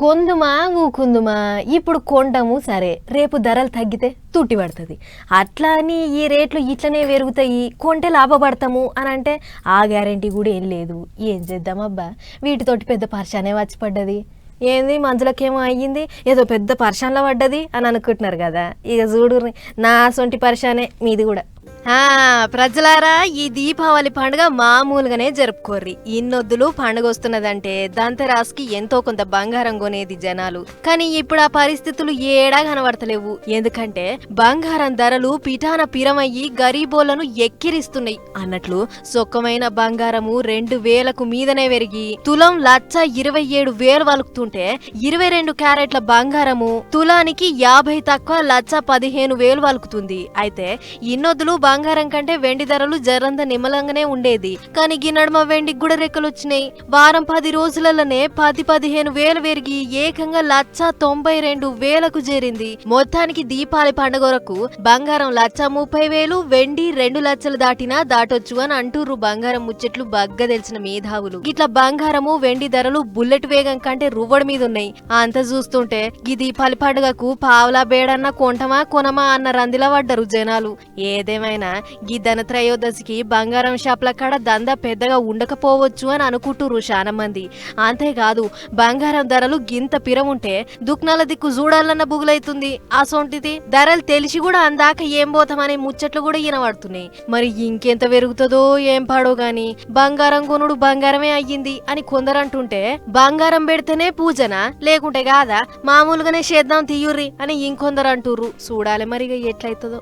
కొందుమా ఊకుందుమా ఇప్పుడు కొండము సరే రేపు ధరలు తగ్గితే తుట్టి పడుతుంది. అట్లా అని ఈ రేట్లు ఇట్లనే పెరుగుతాయి కొంటే లాభపడతాము అని అంటే ఆ గ్యారంటీ కూడా ఏం లేదు. ఏం చేద్దామబ్బా? వీటితోటి పెద్ద పర్షానే వచ్చి పడ్డది ఏంది మంజులకేమో అయ్యింది ఏదో పెద్ద పర్షాన్లో పడ్డది అని అనుకుంటున్నారు కదా. ఇక చూడు నా సొంటి పర్షానే మీది కూడా. ప్రజలారా ఈ దీపావళి పండుగ మామూలుగానే జరుపుకోర్రి. ఇన్నొద్దులు పండుగ వస్తున్నదంటే దంతరాస్కి ఎంతో కొంత బంగారం కొనేది జనాలు. కానీ ఇప్పుడు ఆ పరిస్థితులు ఏడా కనబడతలేవు. ఎందుకంటే బంగారం ధరలు పిఠాన పిరమయ్యి గరీబోళ్ళను ఎక్కిరిస్తున్నాయి. అన్నట్లు సొక్కమైన బంగారము రెండు వేలకు మీదనే పెరిగి తులం లచ్చ ఇరవై ఏడు వేలు వలుకుతుంటే ఇరవై రెండు క్యారెట్ల బంగారము తులానికి యాభై తక్కువ లచ్చ పదిహేను వేలు వలుకుతుంది. అయితే ఇన్నొద్దులు బంగారం కంటే వెండి ధరలు జరంత నిమ్మలంగానే ఉండేది. కానీ గిన్నడమ నడుమ వెండికి కూడా రెక్కలు వచ్చినాయి వారం పది రోజులలోనే పది పదిహేను వేలు పెరిగి ఏకంగా లచ్చ తొంభై రెండు వేలకు చేరింది. మొత్తానికి దీపావళి పండుగ వరకు బంగారం లచ్చ ముప్పై వేలు వెండి రెండు లచ్చలు దాటినా దాటొచ్చు అని అంటూరు బంగారం ముచ్చట్లు బగ్గ తెలిసిన మేధావులు. ఇట్లా బంగారము వెండి ధరలు బుల్లెట్ వేగం కంటే రువ్వడి మీద ఉన్నాయి అంత చూస్తుంటే ఈ దీపావళి పండుగకు పావలా బేడన్న కొంటమా కొనమా అన్న రందిలా పడ్డరు జనాలు. ఏదేమైనా ఈ ధనత్రయోదశికి బంగారం షాప్ల కాడ దందా పెద్దగా ఉండకపోవచ్చు అని అనుకుంటురు చాలా మంది అంతేకాదు బంగారం ధరలు గింత పిరముంటే దుక్నాల దిక్కు చూడాలన్న బుగులైతుంది. అసొంటిది ధరలు తెలిసి కూడా అందాక ఏం పోతామనే ముచ్చట్లు కూడా ఈనబడుతున్నాయి. మరి ఇంకెంత పెరుగుతుందో ఏం పాడో గాని బంగారం కొనుడు బంగారమే అయ్యింది అని కొందరు అంటుంటే బంగారం పెడితేనే పూజన? లేకుంటే కాదా? మామూలుగానే చేద్దాం తీయుర్రి అని ఇంకొందరు అంటుర్రు చూడాలి మరిగా ఎట్లయితుందో.